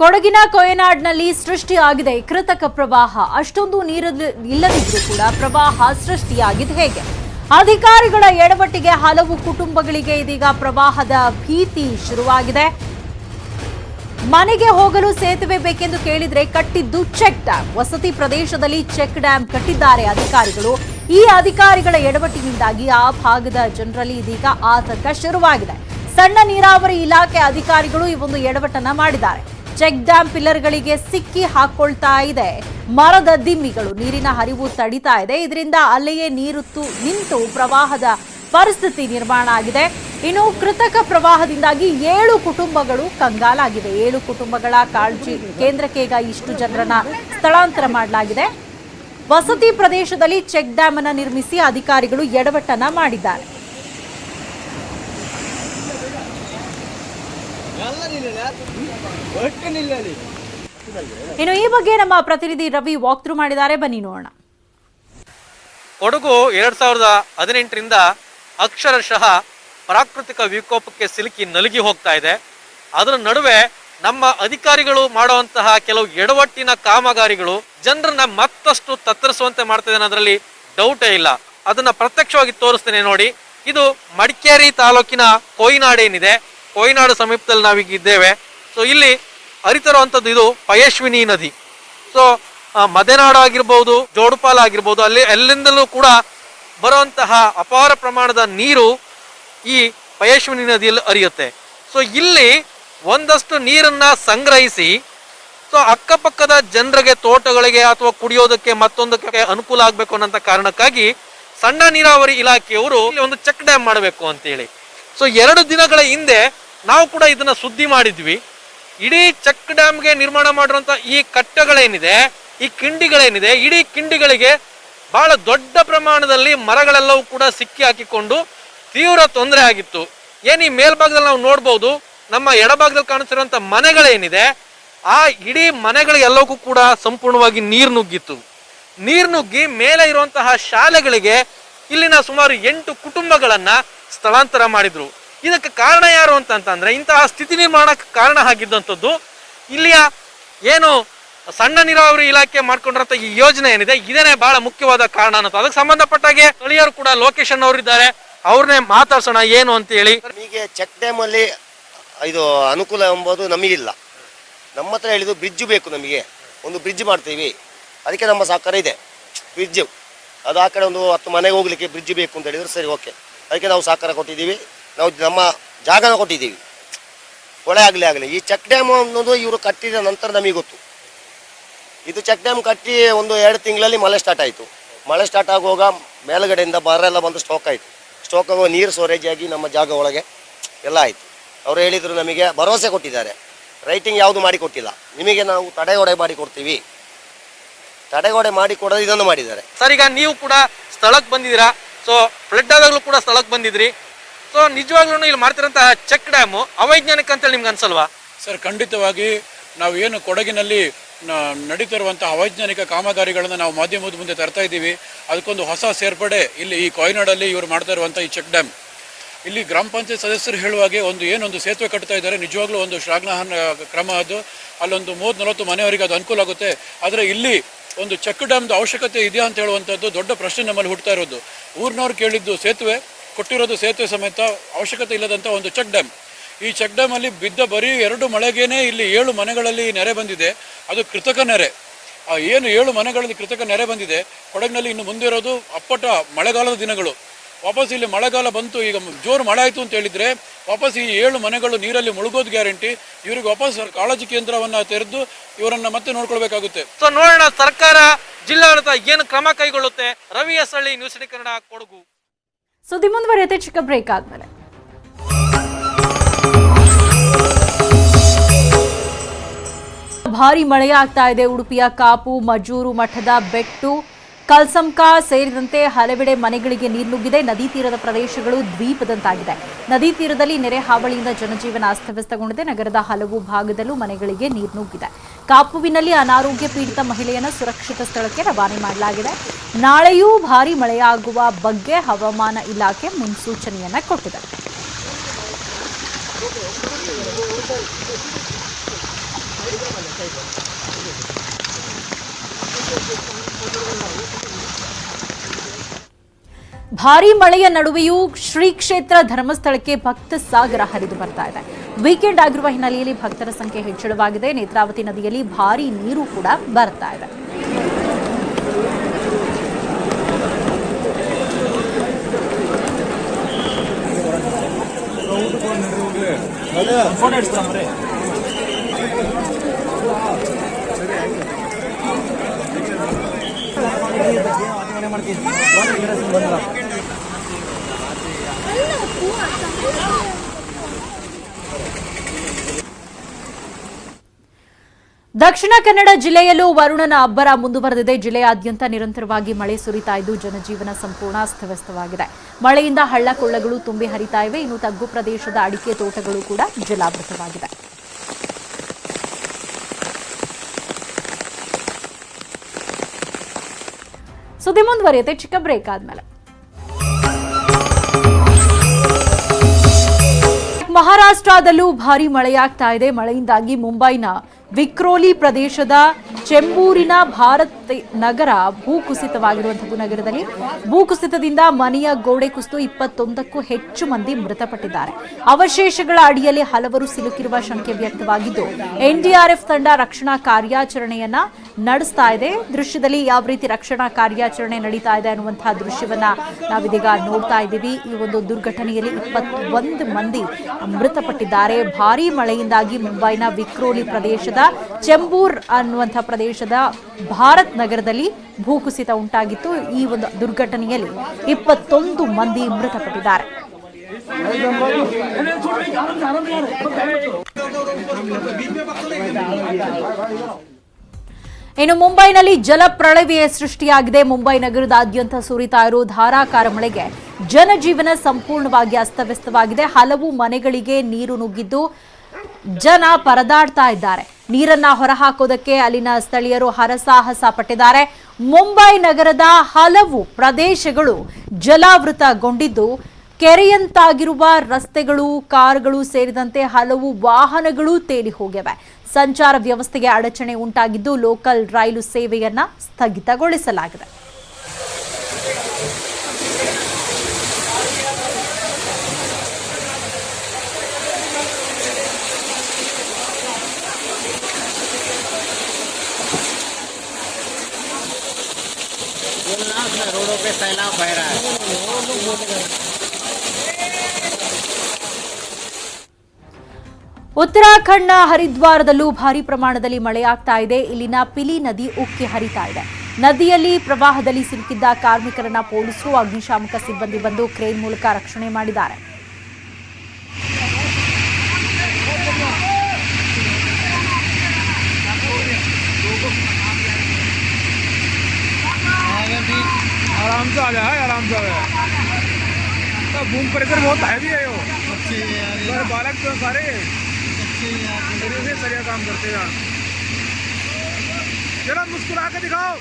Speaker 1: ಕೊಡಗಿನ ಕೊಯನಾಡ್ನಲ್ಲಿ ಸೃಷ್ಟಿಯಾಗಿದೆ ಕೃತಕ ಪ್ರವಾಹ. ಅಷ್ಟೊಂದು ನೀರು ಇಲ್ಲದಿದ್ರೂ ಕೂಡ ಪ್ರವಾಹ ಸೃಷ್ಟಿಯಾಗಿದೆ ಹೇಗೆ? ಅಧಿಕಾರಿಗಳ ಎಡವಟ್ಟಿಗೆ ಹಲವು ಕುಟುಂಬಗಳಿಗೆ ಇದೀಗ ಪ್ರವಾಹದ ಭೀತಿ ಶುರುವಾಗಿದೆ. ಮನೆಗೆ ಹೋಗಲು ಸೇತುವೆ ಬೇಕೆಂದು ಕೇಳಿದ್ರೆ ಕಟ್ಟಿದ್ದು ಚೆಕ್ ಡ್ಯಾಂ. ವಸತಿ ಪ್ರದೇಶದಲ್ಲಿ ಚೆಕ್ ಡ್ಯಾಂ ಕಟ್ಟಿದ್ದಾರೆ ಅಧಿಕಾರಿಗಳು. ಈ ಅಧಿಕಾರಿಗಳ ಎಡವಟ್ಟಿನಿಂದಾಗಿ ಆ ಭಾಗದ ಜನರಲ್ಲಿ ಇದೀಗ ಆತಂಕ ಶುರುವಾಗಿದೆ. ಸಣ್ಣ ನೀರಾವರಿ ಇಲಾಖೆ ಅಧಿಕಾರಿಗಳು ಈ ಒಂದು ಎಡವಟ್ಟನ್ನ ಮಾಡಿದ್ದಾರೆ. ಚೆಕ್ ಡ್ಯಾಂ ಪಿಲ್ಲರ್ಗಳಿಗೆ ಸಿಕ್ಕಿ ಹಾಕೊಳ್ತಾ ಇದೆ. ಮರದ ದಿಮ್ಮಿಗಳು ನೀರಿನ ಹರಿವು ತಡಿತಾ ಇದೆ. ಇದರಿಂದ ಅಲ್ಲಿಯೇ ನೀರು ನಿಂತು ಪ್ರವಾಹದ ಪರಿಸ್ಥಿತಿ ನಿರ್ಮಾಣ ಆಗಿದೆ. ಇನ್ನು ಕೃತಕ ಪ್ರವಾಹದಿಂದಾಗಿ ಏಳು ಕುಟುಂಬಗಳು ಕಂಗಾಲಾಗಿವೆ. ಏಳು ಕುಟುಂಬಗಳ ಕಾಳಜಿ ಕೇಂದ್ರಕ್ಕೆ ಈಗ ಇಷ್ಟು ಜನರನ್ನ ಸ್ಥಳಾಂತರ ಮಾಡಲಾಗಿದೆ. ವಸತಿ ಪ್ರದೇಶದಲ್ಲಿ ಚೆಕ್ ಡ್ಯಾಮ್ ಅನ್ನು ನಿರ್ಮಿಸಿ ಅಧಿಕಾರಿಗಳು ಎಡವಟ್ಟನ ಮಾಡಿದ್ದಾರೆ. ಇನ್ನು ಈ ಬಗ್ಗೆ ನಮ್ಮ ಪ್ರತಿನಿಧಿ ರವಿ ವಾಕ್ ಥ್ರೂ ಮಾಡಿದ್ದಾರೆ. ಬನ್ನಿ ನೋಡೋಣ.
Speaker 9: ಕೊಡಗು ಎರಡ್ ಸಾವಿರದ ಹದಿನೆಂಟರಿಂದ ಅಕ್ಷರಶಃ ಪ್ರಾಕೃತಿಕ ವಿಕೋಪಕ್ಕೆ ಸಿಲುಕಿ ನಲುಗಿ ಹೋಗ್ತಾ ಇದೆ. ಅದರ ನಡುವೆ ನಮ್ಮ ಅಧಿಕಾರಿಗಳು ಮಾಡುವಂತಹ ಕೆಲವು ಎಡವಟ್ಟಿನ ಕಾಮಗಾರಿಗಳು ಜನರನ್ನ ಮತ್ತಷ್ಟು ತತ್ತರಿಸುವಂತೆ ಮಾಡ್ತಿದೆ ಅನ್ನೋದ್ರಲ್ಲಿ ಡೌಟೇ ಇಲ್ಲ. ಅದನ್ನ ಪ್ರತ್ಯಕ್ಷವಾಗಿ ತೋರಿಸ್ತೇನೆ ನೋಡಿ. ಇದು ಮಡಿಕೇರಿ ತಾಲೂಕಿನ ಕೊಯ್ನಾಡು ಏನಿದೆ ಕೊಯ್ನಾಡು ಸಮೀಪದಲ್ಲಿ ನಾವೀಗ ಇದ್ದೇವೆ. ಸೊ ಇಲ್ಲಿ ಹರಿತಿರುವಂಥದ್ದು ಇದು ಪಯಶ್ವಿನಿ ನದಿ. ಸೊ ಮದೆನಾಡು ಆಗಿರ್ಬೋದು, ಜೋಡುಪಾಲ ಆಗಿರ್ಬೋದು, ಅಲ್ಲಿ ಎಲ್ಲಿಂದಲೂ ಕೂಡ ಬರುವಂತಹ ಅಪಾರ ಪ್ರಮಾಣದ ನೀರು ಈ ಪಯಶ್ವಿನಿ ನದಿಯಲ್ಲಿ ಹರಿಯುತ್ತೆ. ಸೊ ಇಲ್ಲಿ ಒಂದಷ್ಟು ನೀರನ್ನು ಸಂಗ್ರಹಿಸಿ ಸೊ ಅಕ್ಕಪಕ್ಕದ ಜನರಿಗೆ ತೋಟಗಳಿಗೆ ಅಥವಾ ಕುಡಿಯೋದಕ್ಕೆ ಮತ್ತೊಂದಕ್ಕೆ ಅನುಕೂಲ ಆಗಬೇಕು ಅನ್ನೋಂಥ ಕಾರಣಕ್ಕಾಗಿ ಸಣ್ಣ ನೀರಾವರಿ ಇಲಾಖೆಯವರು ಇಲ್ಲಿ ಒಂದು ಚೆಕ್ ಡ್ಯಾಮ್ ಮಾಡಬೇಕು ಅಂತೇಳಿ. ಸೊ ಎರಡು ದಿನಗಳ ಹಿಂದೆ ನಾವು ಕೂಡ ಇದನ್ನ ಸುದ್ದಿ ಮಾಡಿದ್ವಿ. ಇಡೀ ಚೆಕ್ ಡ್ಯಾಮ್ಗೆ ನಿರ್ಮಾಣ ಮಾಡಿರುವಂತ ಈ ಕಟ್ಟೆಗಳೇನಿದೆ, ಈ ಕಿಂಡಿಗಳೇನಿದೆ, ಇಡೀ ಕಿಂಡಿಗಳಿಗೆ ಬಹಳ ದೊಡ್ಡ ಪ್ರಮಾಣದಲ್ಲಿ ಮರಗಳೆಲ್ಲವೂ ಕೂಡ ಸಿಕ್ಕಿ ಹಾಕಿಕೊಂಡು ತೀವ್ರ ತೊಂದರೆ ಆಗಿತ್ತು. ಏನು ಈ ಮೇಲ್ಭಾಗದಲ್ಲಿ ನಾವು ನೋಡ್ಬೋದು, ನಮ್ಮ ಎಡಭಾಗದಲ್ಲಿ ಕಾಣಿಸಿರುವಂತಹ ಮನೆಗಳೇನಿದೆ, ಆ ಇಡೀ ಮನೆಗಳಿಗೆಲ್ಲವಕ್ಕೂ ಕೂಡ ಸಂಪೂರ್ಣವಾಗಿ ನೀರು ನುಗ್ಗಿತ್ತು. ನೀರು ನುಗ್ಗಿ ಮೇಲೆ ಇರುವಂತಹ ಶಾಲೆಗಳಿಗೆ ಇಲ್ಲಿನ ಸುಮಾರು ಎಂಟು ಕುಟುಂಬಗಳನ್ನ ಸ್ಥಳಾಂತರ ಮಾಡಿದ್ರು. ಇದಕ್ಕೆ ಕಾರಣ ಯಾರು ಅಂತಂತಂದರೆ ಇಂತಹ ಸ್ಥಿತಿ ನಿರ್ಮಾಣಕ್ಕೆ ಕಾರಣ ಆಗಿದ್ದಂಥದ್ದು ಇಲ್ಲಿಯ ಏನು ಸಣ್ಣ ನೀರಾವರಿ ಇಲಾಖೆ ಮಾಡ್ಕೊಂಡಿರಂತ ಈ ಯೋಜನೆ ಏನಿದೆ ಇದೇನೆ ಬಹಳ ಮುಖ್ಯವಾದ ಕಾರಣ ಅನ್ನೋದು. ಅದಕ್ಕೆ ಸಂಬಂಧಪಟ್ಟಾಗೆ ಸ್ಥಳೀಯರು ಕೂಡ ಲೋಕೇಶನ್ ಅವರಿದ್ದಾರೆ ಅವ್ರನ್ನೇ ಮಾತಾಡ್ಸೋಣ ಏನು ಅಂತ ಹೇಳಿ.
Speaker 10: ನಮಗೆ ಚೆಕ್ ಡ್ಯಾಮಲ್ಲಿ ಇದು ಅನುಕೂಲ ಎಂಬುದು ನಮಗಿಲ್ಲ. ನಮ್ಮ ಹತ್ರ ಹೇಳಿದ್ದು ಬ್ರಿಡ್ಜ್ ಬೇಕು ನಮಗೆ. ಒಂದು ಬ್ರಿಡ್ಜ್ ಮಾಡ್ತೀವಿ. ಅದಕ್ಕೆ ನಮ್ಮ ಸಹಕಾರ ಇದೆ. ಬ್ರಿಡ್ಜ್. ಅದು ಆ ಕಡೆ ಒಂದು ಹತ್ತು ಮನೆಗೆ ಹೋಗ್ಲಿಕ್ಕೆ ಬ್ರಿಡ್ಜ್ ಬೇಕು ಅಂತ ಹೇಳಿದ್ರು ಸರಿ, ಓಕೆ. ಅದಕ್ಕೆ ನಾವು ಸಹಕಾರ ಕೊಟ್ಟಿದ್ದೀವಿ. ನಾವು ನಮ್ಮ ಜಾಗನ ಕೊಟ್ಟಿದ್ದೀವಿ. ಕೊಳೆ ಆಗಲಿ ಆಗಲಿ. ಈ ಚೆಕ್ ಡ್ಯಾಮ್ ಅನ್ನೋದು ಇವರು ಕಟ್ಟಿದ ನಂತರ ನಮಗೆ ಗೊತ್ತು. ಇದು ಚೆಕ್ ಡ್ಯಾಮ್ ಕಟ್ಟಿ ಒಂದು ಎರಡು ತಿಂಗಳಲ್ಲಿ ಮಳೆ ಸ್ಟಾರ್ಟ್ ಆಯಿತು. ಮಳೆ ಸ್ಟಾರ್ಟ್ ಆಗುವಾಗ ಮೇಲುಗಡೆಯಿಂದ ಬರ ಎಲ್ಲ ಬಂದು ಸ್ಟೋಕ್ ಆಯಿತು. ಸ್ಟೋಕ್ ಆಗುವ ನೀರು ಸೋರೇಜ್ ಆಗಿ ನಮ್ಮ ಜಾಗ ಒಳಗೆ ಎಲ್ಲ ಆಯಿತು. ಅವರು ಹೇಳಿದರು ನಮಗೆ ಭರವಸೆ ಕೊಟ್ಟಿದ್ದಾರೆ. ರೈಟಿಂಗ್ ಯಾವುದು ಮಾಡಿಕೊಟ್ಟಿಲ್ಲ ನಿಮಗೆ ನಾವು ತಡೆಗೋಡೆ ಮಾಡಿಕೊಡ್ತೀವಿ ತಡೆಗೋಡೆ ಮಾಡಿ ಕೊಡೋದು ಇದನ್ನು ಮಾಡಿದ್ದಾರೆ.
Speaker 9: ಸರ್, ಈಗ ನೀವು ಕೂಡ ಸ್ಥಳಕ್ಕೆ ಬಂದಿದ್ದೀರಾ? ಸೊ ಫ್ಲಡ್ ಆದಾಗಲೂ ಕೂಡ ಸ್ಥಳಕ್ಕೆ ಬಂದಿದ್ರಿ. ಸೊ ನಿಜವಾಗ್ಲೂ ಇಲ್ಲಿ ಮಾಡ್ತಿರೋಂತಹ ಚೆಕ್ ಡ್ಯಾಮು ಅವೈಜ್ಞಾನಿಕ ಅಂತೇಳಿ ನಿಮ್ಗೆ ಅನ್ಸಲ್ವಾ?
Speaker 11: ಸರ್, ಖಂಡಿತವಾಗಿ ನಾವು ಏನು ಕೊಡಗಿನಲ್ಲಿ ನಡೀತಿರುವಂಥ ಅವೈಜ್ಞಾನಿಕ ಕಾಮಗಾರಿಗಳನ್ನು ನಾವು ಮಾಧ್ಯಮದ ಮುಂದೆ ತರ್ತಾ ಇದ್ದೀವಿ. ಅದಕ್ಕೊಂದು ಹೊಸ ಸೇರ್ಪಡೆ ಇಲ್ಲಿ ಈ ಕೊಯ್ನಾಡಲ್ಲಿ ಇವರು ಮಾಡ್ತಾ ಇರುವಂಥ ಈ ಚೆಕ್ ಡ್ಯಾಮ್. ಇಲ್ಲಿ ಗ್ರಾಮ ಪಂಚಾಯತ್ ಸದಸ್ಯರು ಹೇಳುವಾಗೆ ಒಂದು ಏನೊಂದು ಸೇತುವೆ ಕಟ್ತಾ ಇದ್ದಾರೆ. ನಿಜವಾಗ್ಲೂ ಒಂದು ಶ್ಲಾಘನೀಯ ಕ್ರಮ ಅದು. ಅಲ್ಲೊಂದು ಮೂವತ್ತು ನಲವತ್ತು ಮನೆಯವರಿಗೆ ಅದು ಅನುಕೂಲ ಆಗುತ್ತೆ. ಆದರೆ ಇಲ್ಲಿ ಒಂದು ಚೆಕ್ ಡ್ಯಾಮ್ದು ಅವಶ್ಯಕತೆ ಇದೆಯಾ ಅಂತ ಹೇಳುವಂಥದ್ದು ದೊಡ್ಡ ಪ್ರಶ್ನೆ ನಮ್ಮಲ್ಲಿ ಹುಡ್ತಾ ಇರೋದು. ಊರಿನವ್ರು ಕೇಳಿದ್ದು ಸೇತುವೆ, ಕೊಟ್ಟಿರೋದು ಸೇತುವೆ ಸಮೇತ ಅವಶ್ಯಕತೆ ಇಲ್ಲದಂಥ ಒಂದು ಚೆಕ್ ಡ್ಯಾಮ್. ಈ ಚೆಕ್ ಡ್ಯಾಮಲ್ಲಿ ಬಿದ್ದ ಬರೀ ಎರಡು ಮಳೆಗೇನೆ ಇಲ್ಲಿ ಏಳು ಮನೆಗಳಲ್ಲಿ ನೆರೆ ಬಂದಿದೆ. ಅದು ಕೃತಕ ನೆರೆ. ಏನು ಏಳು ಮನೆಗಳಲ್ಲಿ ಕೃತಕ ನೆರೆ ಬಂದಿದೆ, ಕೊಡಗಿನಲ್ಲಿ ಇನ್ನು ಮುಂದಿರೋದು ಅಪ್ಪಟ ಮಳೆಗಾಲದ ದಿನಗಳು. ವಾಪಸ್ ಇಲ್ಲಿ ಮಳೆಗಾಲ ಬಂತು ಈಗ ಜೋರು ಮಳೆ ಆಯಿತು ಅಂತ ಹೇಳಿದರೆ ವಾಪಸ್ ಈ ಏಳು ಮನೆಗಳು ನೀರಲ್ಲಿ ಮುಳುಗೋದು ಗ್ಯಾರಂಟಿ. ಇವ್ರಿಗೆ ವಾಪಸ್ ಕಾಳಜಿ ಕೇಂದ್ರವನ್ನು ತೆರೆದು ಇವರನ್ನ ಮತ್ತೆ ನೋಡ್ಕೊಳ್ಬೇಕಾಗುತ್ತೆ.
Speaker 9: ಸೊ ನೋಡೋಣ ಸರ್ಕಾರ ಜಿಲ್ಲಾಡಳಿತ ಏನು ಕ್ರಮ ಕೈಗೊಳ್ಳುತ್ತೆ? Ravi S Halli news Kannada Kodagu.
Speaker 1: ಸುದ್ದಿ ಮುಂದುವರಿಯುತ್ತೆ ಚಿಕ್ಕ ಬ್ರೇಕ್ ಆದ್ಮೇಲೆ. ಭಾರಿ ಮಳೆಯಾಗ್ತಾ ಇದೆ ಉಡುಪಿಯ ಕಾಪು ಮಜೂರು ಮಠದ ಬೆಟ್ಟು. ಕಲ್ಸಂಕ ಸೇರಿದಂತೆ ಹಲವೆಡೆ ಮನೆಗಳಿಗೆ ನೀರು ನುಗ್ಗಿದೆ. ನದಿ ತೀರದ ಪ್ರದೇಶಗಳು ದ್ವೀಪದಂತಾಗಿದೆ. ನದಿ ತೀರದಲ್ಲಿ ನೆರೆ ಹಾವಳಿಯಿಂದ ಜನಜೀವನ ಅಸ್ತವ್ಯಸ್ತಗೊಂಡಿದೆ. ನಗರದ ಹಲವು ಭಾಗದಲ್ಲೂ ಮನೆಗಳಿಗೆ ನೀರು ನುಗ್ಗಿದೆ. ಕಾಪುವಿನಲ್ಲಿ ಅನಾರೋಗ್ಯ ಪೀಡಿತ ಮಹಿಳೆಯನ್ನು ಸುರಕ್ಷಿತ ಸ್ಥಳಕ್ಕೆ ರವಾನೆ ಮಾಡಲಾಗಿದೆ. ನಾಳೆಯೂ ಭಾರಿ ಮಳೆಯಾಗುವ ಬಗ್ಗೆ ಹವಾಮಾನ ಇಲಾಖೆ ಮುನ್ಸೂಚನೆಯನ್ನ ಕೊಟ್ಟಿದೆ. ಭಾರೀ ಮಳೆಯ ನಡುವೆಯೂ ಶ್ರೀ ಕ್ಷೇತ್ರ ಧರ್ಮಸ್ಥಳಕ್ಕೆ ಭಕ್ತ ಸಾಗರ ಹರಿದು ಬರ್ತಾ ಇದೆ. ವೀಕೆಂಡ್ ಆಗಿರುವ ಹಿನ್ನೆಲೆಯಲ್ಲಿ ಭಕ್ತರ ಸಂಖ್ಯೆ ಹೆಚ್ಚಳವಾಗಿದೆ. ನೇತ್ರಾವತಿ ನದಿಯಲ್ಲಿ ಭಾರಿ ನೀರು ಕೂಡ ಬರ್ತಾ ಇದೆ. ದಕ್ಷಿಣ ಕನ್ನಡ ಜಿಲ್ಲೆಯಲ್ಲೂ ವರುಣನ ಅಬ್ಬರ ಮುಂದುವರೆದಿದೆ. ಜಿಲ್ಲೆಯಾದ್ಯಂತ ನಿರಂತರವಾಗಿ ಮಳೆ ಸುರಿತಾ ಇದ್ದು ಜನಜೀವನ ಸಂಪೂರ್ಣ ಅಸ್ತವ್ಯಸ್ತವಾಗಿದೆ. ಮಳೆಯಿಂದ ಹಳ್ಳ ಕೊಳ್ಳಗಳು ತುಂಬಿ ಹರಿತಾ ಇವೆ. ಇನ್ನು ತಗ್ಗು ಪ್ರದೇಶದ ಅಡಿಕೆ ತೋಟಗಳು ಕೂಡ ಜಲಾವೃತವಾಗಿದೆ ಸುದ್ದಿ ಮುಂದುವರಿಯುತ್ತೆ. ಚಿಕ್ಕ ಬ್ರೇಕ್ ಆದ್ಮೇಲೆ. ಮಹಾರಾಷ್ಟ್ರದಲ್ಲೂ ಭಾರಿ ಮಳೆಯಾಗ್ತಾ ಇದೆ. ಮಳೆಯಿಂದಾಗಿ ಮುಂಬೈನ ವಿಕ್ರೋಲಿ ಪ್ರದೇಶದ ಚೆಂಬೂರಿನ ಭಾರತ್ ನಗರ ಭೂಕುಸಿತವಾಗಿರುವಂತಹ ನಗರದಲ್ಲಿ ಭೂಕುಸಿತದಿಂದ ಮನೆಯ ಗೋಡೆ ಕುಸಿದು ಇಪ್ಪತ್ತೊಂದಕ್ಕೂ ಹೆಚ್ಚು ಮಂದಿ ಮೃತಪಟ್ಟಿದ್ದಾರೆ. ಅವಶೇಷಗಳ ಅಡಿಯಲ್ಲಿ ಹಲವರು ಸಿಲುಕಿರುವ ಶಂಕೆ ವ್ಯಕ್ತವಾಗಿದ್ದು ಎನ್ಡಿಆರ್ಎಫ್ ತಂಡ ರಕ್ಷಣಾ ಕಾರ್ಯಾಚರಣೆಯನ್ನ ನಡೆಸ್ತಾ ಇದೆ. ದೃಶ್ಯದಲ್ಲಿ ಯಾವ ರೀತಿ ರಕ್ಷಣಾ ಕಾರ್ಯಾಚರಣೆ ನಡೀತಾ ಇದೆ ಅನ್ನುವಂತಹ ದೃಶ್ಯವನ್ನ ನಾವಿದೀಗ ನೋಡ್ತಾ ಇದ್ದೀವಿ. ಈ ಒಂದು ದುರ್ಘಟನೆಯಲ್ಲಿ ಇಪ್ಪತ್ತೊಂದು ಮಂದಿ ಮೃತಪಟ್ಟಿದ್ದಾರೆ. ಭಾರೀ ಮಳೆಯಿಂದಾಗಿ ಮುಂಬೈನ ವಿಕ್ರೋಲಿ ಪ್ರದೇಶದ ಚೆಂಬೂರ್ ಅನ್ನುವಂತಹ ಪ್ರದೇಶದ ಭಾರತ್ ನಗರದಲ್ಲಿ ಭೂಕುಸಿತ ಉಂಟಾಗಿತ್ತು. ಈ ಒಂದು ದುರ್ಘಟನೆಯಲ್ಲಿ ಇಪ್ಪತ್ತೊಂದು ಮಂದಿ ಮೃತಪಟ್ಟಿದ್ದಾರೆ. ಇನ್ನು ಮುಂಬೈನಲ್ಲಿ ಜಲಪ್ರಳವಿಯ ಸೃಷ್ಟಿಯಾಗಿದೆ. ಮುಂಬೈ ನಗರದಾದ್ಯಂತ ಸುರಿತಾ ಇರೋ ಧಾರಾಕಾರ ಮಳೆಗೆ ಜನಜೀವನ ಸಂಪೂರ್ಣವಾಗಿ ಅಸ್ತವ್ಯಸ್ತವಾಗಿದೆ. ಹಲವು ಮನೆಗಳಿಗೆ ನೀರು ನುಗ್ಗಿದ್ದು ಜನ ಪರದಾಡ್ತಾ ಇದ್ದಾರೆ. ನೀರನ್ನ ಹೊರಹಾಕೋದಕ್ಕೆ ಅಲ್ಲಿನ ಸ್ಥಳೀಯರು ಹರಸಾಹಸ ಪಟ್ಟಿದ್ದಾರೆ. ಮುಂಬೈ ನಗರದ ಹಲವು ಪ್ರದೇಶಗಳು ಜಲಾವೃತಗೊಂಡಿದ್ದು, ಕೆರೆಯಂತಾಗಿರುವ ರಸ್ತೆಗಳು, ಕಾರ್ಗಳು ಸೇರಿದಂತೆ ಹಲವು ವಾಹನಗಳು ತೇಲಿ ಹೋಗಿವೆ. ಸಂಚಾರ ವ್ಯವಸ್ಥೆಗೆ ಅಡಚಣೆ ಉಂಟಾಗಿದ್ದು, ಲೋಕಲ್ ರೈಲು ಸೇವೆಯನ್ನ ಸ್ಥಗಿತಗೊಳಿಸಲಾಗಿದೆ.
Speaker 3: रोडों पे सैलाब बह रहा है
Speaker 1: ಉತ್ತರಾಖಂಡ್ನ ಹರಿದ್ವಾರದಲ್ಲೂ ಭಾರಿ ಪ್ರಮಾಣದಲ್ಲಿ ಮಳೆಯಾಗ್ತಾ ಇದೆ ಇಲ್ಲಿನ ಪಿಲಿ ನದಿ ಉಕ್ಕಿ ಹರಿತಾ ಇದೆ ನದಿಯಲ್ಲಿ ಪ್ರವಾಹದಲ್ಲಿ ಸಿಲುಕಿದ್ದ ಕಾರ್ಮಿಕರನ್ನ ಪೊಲೀಸರು ಅಗ್ನಿಶಾಮಕ ಸಿಬ್ಬಂದಿ ಬಂದು ಕ್ರೇನ್ ಮೂಲಕ ರಕ್ಷಣೆ ಮಾಡಿದ್ದಾರೆ
Speaker 4: आराम से आ जाए आराम से आ जाए तो घूम प्रेशर बहुत हैवी है वो और बालक तो सारे। से सरिया काम करते हैं चलो मुस्कुरा के दिखाओ।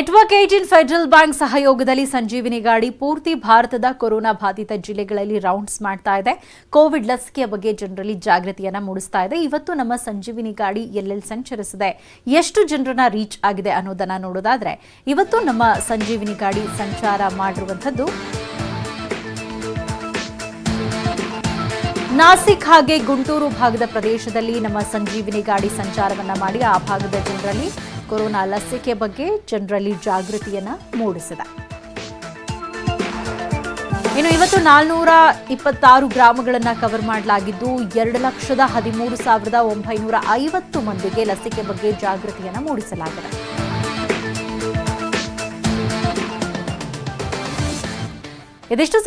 Speaker 1: ನೆಟ್ವರ್ಕ್ ಏಜೆಂಟ್ ಫೆಡರಲ್ ಬ್ಯಾಂಕ್ ಸಹಯೋಗದಲ್ಲಿ ಸಂಜೀವಿನಿ ಗಾಡಿ ಪೂರ್ತಿ ಭಾರತದ ಕೊರೋನಾ ಬಾಧಿತ ಜಿಲ್ಲೆಗಳಲ್ಲಿ ರೌಂಡ್ಸ್ ಮಾಡ್ತಾ ಇದೆ. ಕೋವಿಡ್ ಲಸಿಕೆಯ ಬಗ್ಗೆ ಜನರಲ್ಲಿ ಜಾಗೃತಿಯನ್ನ ಮೂಡಿಸ್ತಾ ಇದೆ. ಇವತ್ತು ನಮ್ಮ ಸಂಜೀವಿನಿ ಗಾಡಿ ಎಲ್ಲೆಲ್ಲಿ ಸಂಚರಿಸಿದೆ? ಎಷ್ಟು ಜನರನ್ನ ರೀಚ್ ಆಗಿದೆ ಅನ್ನೋದನ್ನ ನೋಡೋದಾದ್ರೆ, ಇವತ್ತು ನಮ್ಮ ಸಂಜೀವಿನಿ ಗಾಡಿ ಸಂಚಾರ ಮಾಡಿರುವಂಥದ್ದು ನಾಸಿಕ್ ಹಾಗೆ ಗುಂಟೂರು ಭಾಗದ ಪ್ರದೇಶದಲ್ಲಿ ನಮ್ಮ ಸಂಜೀವಿನಿ ಗಾಡಿ ಸಂಚಾರವನ್ನ ಮಾಡಿ ಆ ಭಾಗದ ಜನರಲ್ಲಿ ಕೊರೋನಾ ಲಸಿಕೆ ಬಗ್ಗೆ ಜನರಲ್ಲಿ ಜಾಗೃತಿಯನ್ನ ಮೂಡಿಸಿದೆ. ಇನ್ನು ಇವತ್ತು ನಾಲ್ನೂರ ಇಪ್ಪತ್ತಾರು ಗ್ರಾಮಗಳನ್ನ ಕವರ್ ಮಾಡಲಾಗಿದ್ದು ಎರಡು ಲಕ್ಷದ ಹದಿಮೂರು ಸಾವಿರದ ಒಂಬೈನೂರ ಐವತ್ತು ಮಂದಿಗೆ ಲಸಿಕೆ ಬಗ್ಗೆ ಜಾಗೃತಿಯನ್ನ ಮೂಡಿಸಲಾಗಿದೆ. ಇದಿಷ್ಟು